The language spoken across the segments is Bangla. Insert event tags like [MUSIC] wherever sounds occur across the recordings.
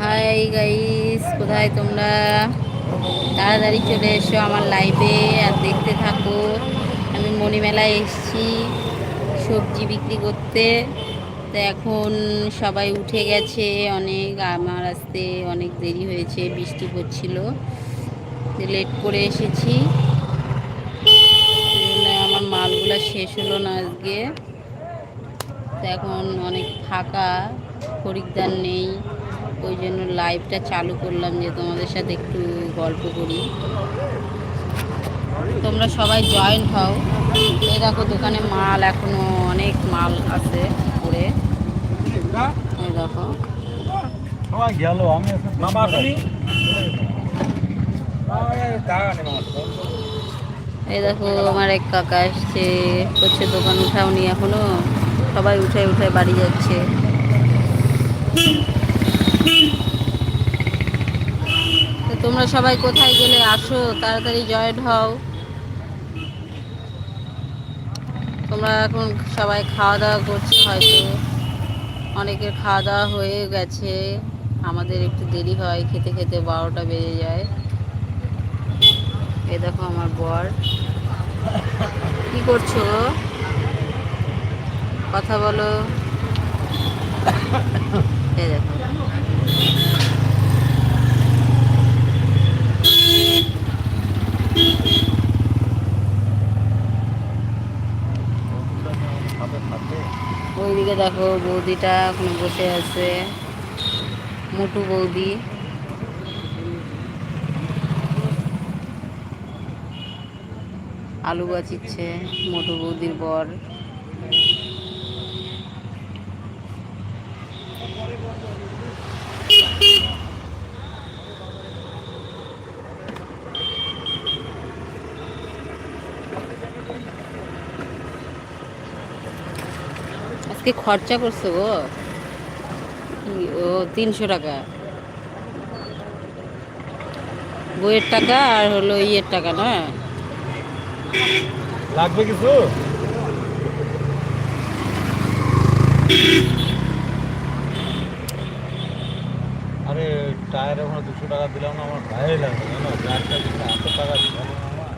হাই গাইস কোথায় তোমরা? তাড়াতাড়ি চলে এসো আমার লাইভে আর দেখতে থাকো। আমি মণিমেলায় এসেছি, সবজি বিক্রি করতে। তো এখন সবাই উঠে গেছে, অনেক আমার আসতে অনেক দেরি হয়েছে, বৃষ্টি পড়ছিল। লেট করে এসেছি। আমার মালগুলো শেষ হলো না আজকে। তো এখন অনেক ফাঁকা, খরিদ্দার নেই। ওই জন্য লাইভটা চালু করলাম যে তোমাদের সাথে একটু গল্প করি। তোমরা সবাই জয়েন্ট হও। এই দেখো দোকানে মাল, এখনও অনেক মাল আছে পরে এই দেখো। এই দেখো, আমার এক কাকা এসছে করছে দোকান উঠাওনি এখনও? সবাই উঠে উঠে বাড়ি যাচ্ছে। তোমরা সবাই কোথায় গেলে আসো, তাড়াতাড়ি জয়েন হও। তোমরা এখন সবাই খাওয়া দাওয়া করছ, হয়তো অনেকের খাওয়া দাওয়া হয়ে গেছে। আমাদের একটু দেরি হয়, খেতে খেতে বারোটা বেজে যায়। এ দেখো আমার বর। কি করছ? কথা বলো। এ দেখো। ওইদিকে দেখো বৌদিটা ওখানে বসে আছে। মোটু বৌদি। আলু বাচিচ্ছে মোটু বৌদির বর। আজকে খরচা করছে গো। ও, তিনশো টাকা। বইয়ের টাকা আর হলো ইয়ের টাকা, না? লাগবে কিছু? আরে, টায়ার ওখানে দুশো টাকা দিলাম না, আমার গায়ে লাগবে এত টাকা দিলাম না আমার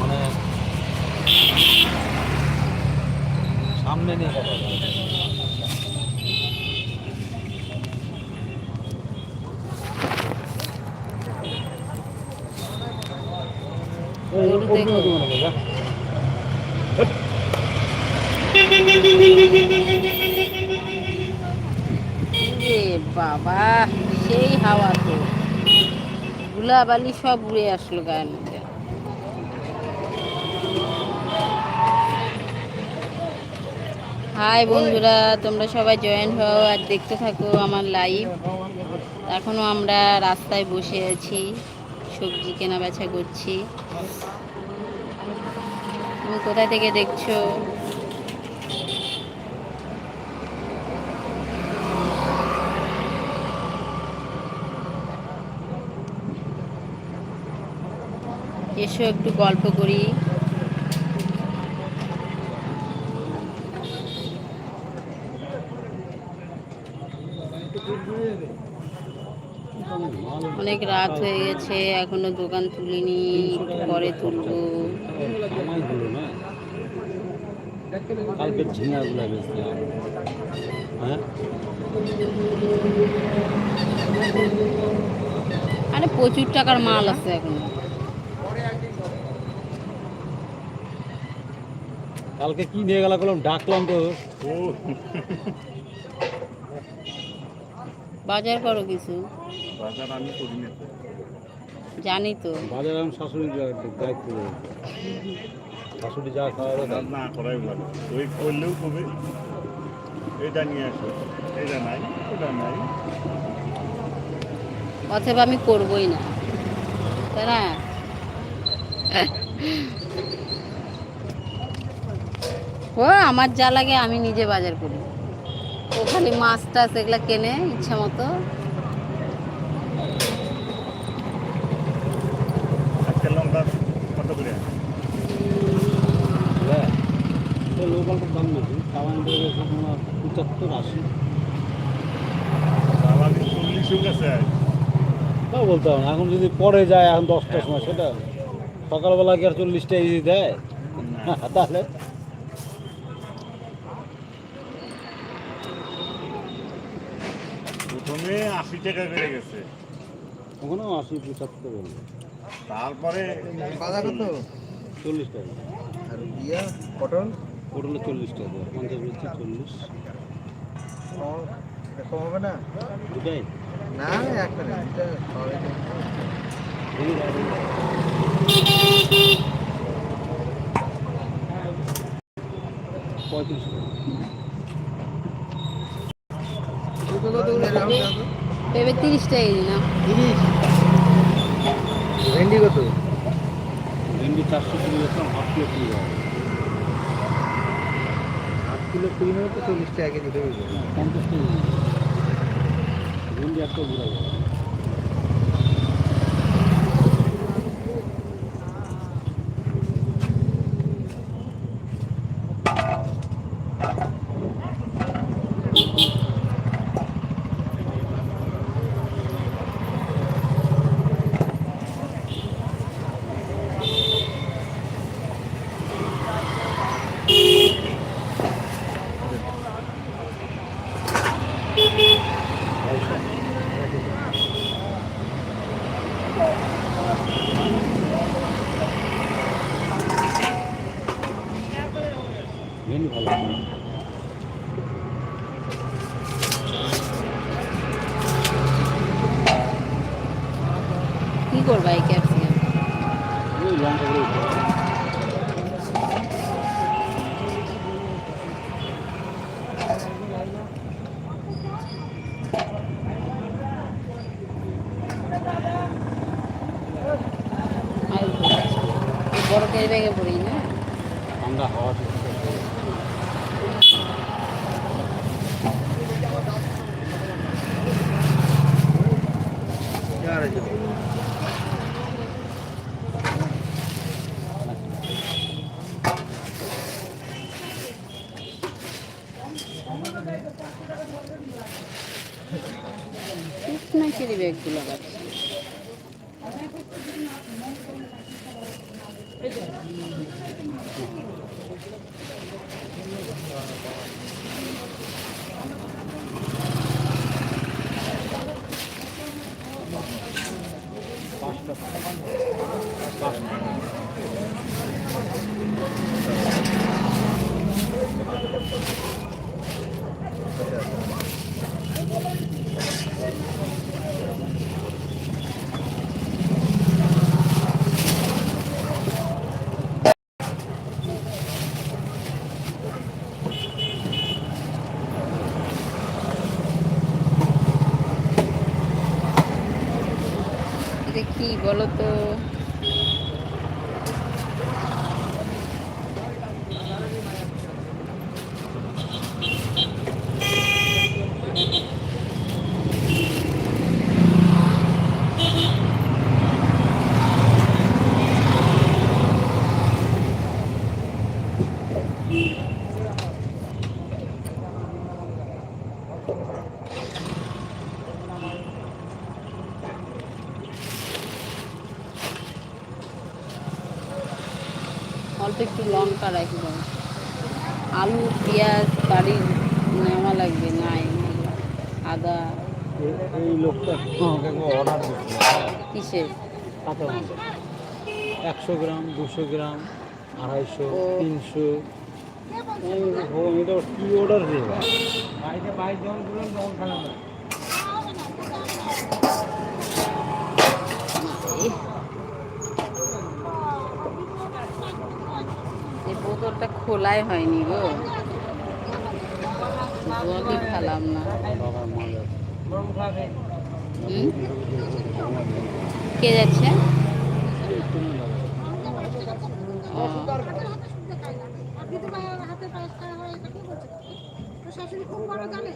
মানে সামনে নিয়ে কথা বলো। গরু দেখো। রে বাবা, সেই হাওয়া তো ধুলাবালি সব উড়ে আসলো গায়ের মধ্যে। হাই বন্ধুরা, তোমরা সবাই জয়েন হও আর দেখতে থাকো আমার লাইভ। এখনও আমরা রাস্তায় বসে আছি, সবজি কেনা বেচা করছি। তুমি কোথায় থেকে দেখছ? এসো একটু গল্প করি। অনেক রাত হয়ে গেছে এখনও দোকান তুলিনি পরে তুলবো। হ্যাঁ? আরে প্রচুর টাকার মাল আছে এখনও। কালকে কি নিয়ে গেল করলাম ডাকলাম তো। ও বাজার করো কিছু। বাজার আমি করি না। জানি তো। বাজার এখন শাশুড়ি দায়িত্ব রয়েছে শাশুড়ি যা খাওয়াবে না করাই ভালো। ওই করলেও কবে এটা নিয়ে আসো। এটা নাই ওটা নাই। অথবা আমি করবই না। তাই না? ও আমার যা লাগে আমি নিজে বাজার করি। ও খালি মাছ টাছ এগুলো কেনে ইচ্ছা মতো। হ্যাঁ তো পঁচাত্তর আশি। গেছে। বলতে হবে না এখন যদি পরে যায় এখন দশটার সময় সেটা সকালবেলা কি আর চল্লিশটা ইজি দেয়? [LAUGHS] তাহলে প্রথমে আশি টাকা করে গেছে। ওখানেও আশি পঁচাত্তর বলবে তারপরে বাজার কত চল্লিশ টাকা। আর ইয়া পটল? পটলে চল্লিশ টাকা পঞ্চাশ হচ্ছে চল্লিশ। কম- হবে না? দুটাই? না একটা না পঁয়ত্রিশ টাকা দুটো কত করে দাম দাও তো? ভেবে তিরিশ টাকা না তিরিশ? ভেন্ডি কত? ভেন্ডি চারশো কুড়ি বেচলাম হাফ কিলো কুড়ি হাফ কিলো কুড়ি হবে তো চল্লিশ টাকা কেজি হয়ে যাবে পঞ্চাশ কেজি। ভেন্ডি একটা ঘুরা যাবে ভেন্ডি ভালো কি করবা এই ক্যাপসিকাম? বড় ক্যারি ব্যাগে পড়ি না? ঠান্ডা হাওয়া হাজার শুকনো ব্যাগগুলো আছে এটা কি বলো তো অল্প একটু লঙ্কা রাখি দাও আলু পেঁয়াজ বাড়ির নেওয়া লাগবে নাই। আদা। এই- লোকটা অর্ডার কিসের? কাঁচা লঙ্কা একশো গ্রাম দুশো গ্রাম আড়াইশো ও। তিনশো। এটা কি অর্ডার দেবে এহ, বোতলটা খোলাই হয়নি গো জলই খেলাম না? কে যাচ্ছে তুমি যাবে। ও, শাশুড়ি কোন বড় জানে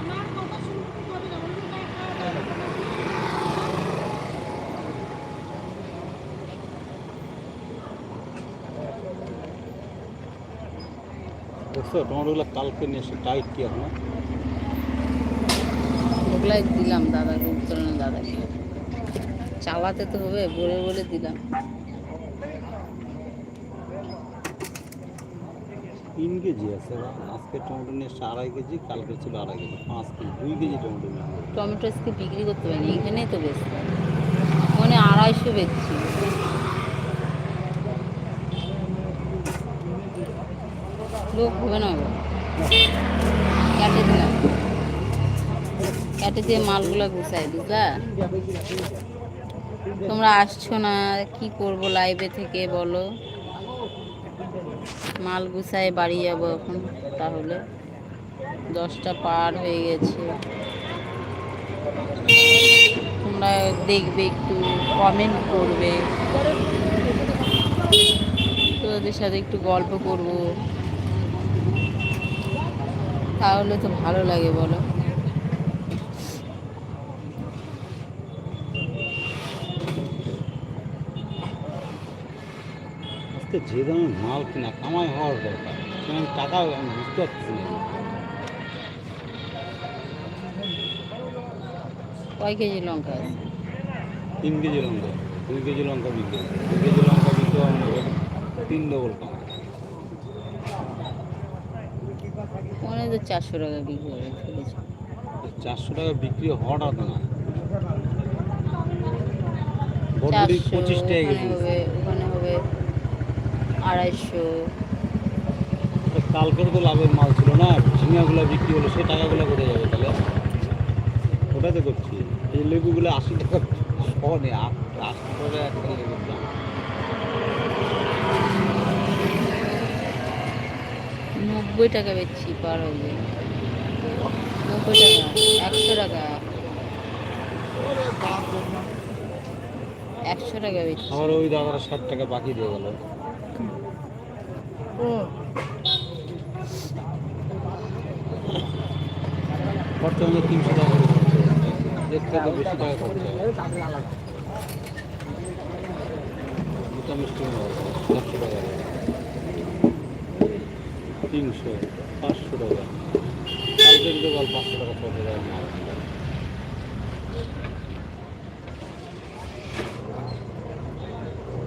আমার কথা শুনতে হবে না অন্য একটা দেখছ টমেটোগুলো কালকে নিয়ে এসে টাইট কি এখন? ওগুলাই দিলাম দাদাকে উত্তরণের দাদাকে। চালাতে তো হবে বলে বলে দিলাম। তিন কেজি আছে আজকে টমেটো নিয়ে এসে আড়াই কেজি কালকে ছিল আড়াই কেজি পাঁচ কেজি দুই কেজি টমেটো নিয়ে। টমেটো আজকে বিক্রি করতে পারিনি এখানেই তো বেশি মানে আড়াইশো বেচছি। লোক হবে না কেটে দিলাম। কেটে দিয়ে মালগুলো গুছাই বুঝলা? তোমরা আসছো না, কি করব লাইভে থেকে, বলো? মাল গুছাই বাড়ি যাব এখন, তাহলে। দশটা পার হয়ে গেছে। তোমরা দেখবে, একটু কমেন্ট করবে। তোদের সাথে একটু গল্প করব। তাহলে তো ভালো লাগে বলো। যে দামে মাল কিনা কামাই হওয়ার দরকার। সেখানে টাকা আমি বুঝতে পারছি না। কয় কেজি লঙ্কা তিন কেজি লঙ্কা। দুই কেজি লঙ্কা বিক্রি দুই কেজি লঙ্কা বিক্রি তিন ডবল কামাই মনে হয় তো চারশো টাকা বিক্রি করে ফেলেছে চারশো টাকা বিক্রি হওয়াটা তো না পঁচিশ টাকা ওখানে হবে আড়াইশো। কালকের তো লাভের মাল ছিল না ঝিঙাগুলো বিক্রি হলো সেই টাকাগুলো কোথায় যাবে তাহলে? ওটাই তো করছি। এই লেবুগুলো আশি টাকা শ নেই আশি টাকা একটা লেবুর দাম নব্বই টাকা বেচছি পার হবে নব্বই টাকা একশো টাকা। একশো টাকা বেচছি। আমার ওই দাদারা ষাট টাকা বাকি দিয়ে গেল। খরচা হলো তিনশো টাকা দেখতে তো বেশি টাকা খরচা। মিষ্টি চারশো টাকা তিনশো পাঁচশো টাকা। পাঁচশো টাকা ছশো টাকা মাল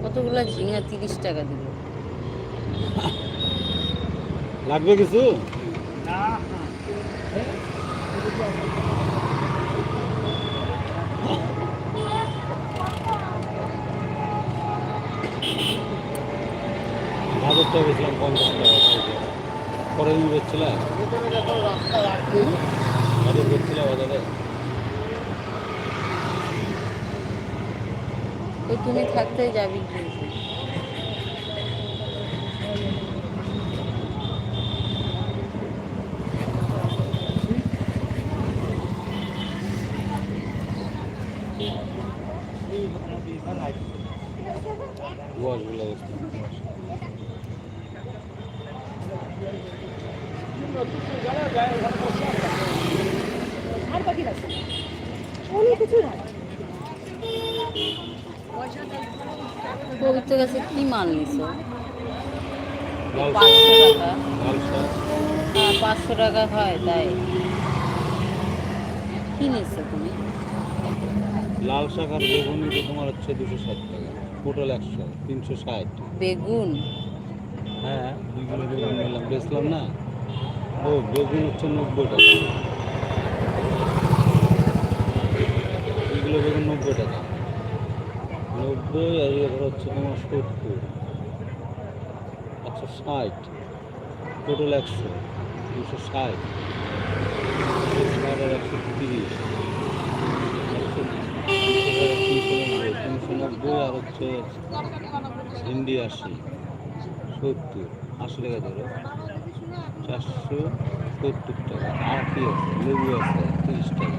কতগুলো ঝিঙা? তিরিশ টাকা দিল লাগবে কিছু? বাজারটা বেছিলাম পঞ্চাশ টাকা। পরে তুমি থাকতে যাবি গোয়াশগুলো বেচলাম পবিত্র কাছে কি মাল নিছো? পাঁচশো টাকা। হ্যাঁ পাঁচশো টাকা হয় তাই। কি নিছো তুমি? লাল শাক আর বেগুনি তো তোমার হচ্ছে দুশো ষাট টাকা। পটল একশো তিনশো ষাট। বেগুন? হ্যাঁ দুই কিলো বেগুন নিলাম বেচলাম না। ও বেগুন হচ্ছে নব্বই টাকা। দুই কিলো বেগুন নব্বই টাকা। নব্বই আর ধরো হচ্ছে তোমার সত্তর একশো ষাট টোটাল একশো, দুশো ষাট ষাট আর একশো তিরিশ, একশো তিনশো নব্বই, আর হচ্ছে ভিন্ডি আশি, সত্তর, আশি টাকা ধরো, চারশো সত্তর টাকা আটি আছে? লেবু আছে, তিরিশ টাকা,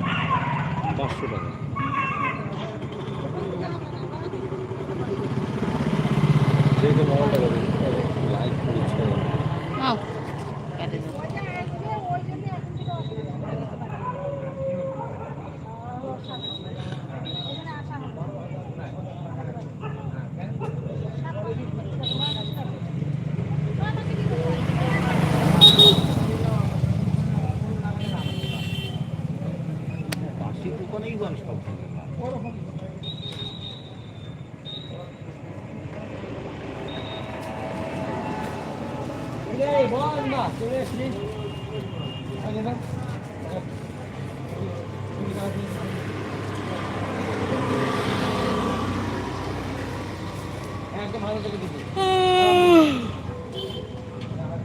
পাঁচশো টাকা। যে কোনো টাকা লাইট করেছে নাও কেটে দাও পাশের দোকানেই মানুষ সব থাকে না।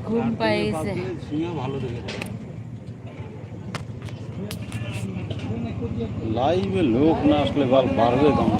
ঘুম পাই গেছে ঝিঙা ভালো দেখে লাইভে লোক না আসলে বাড়বে দাম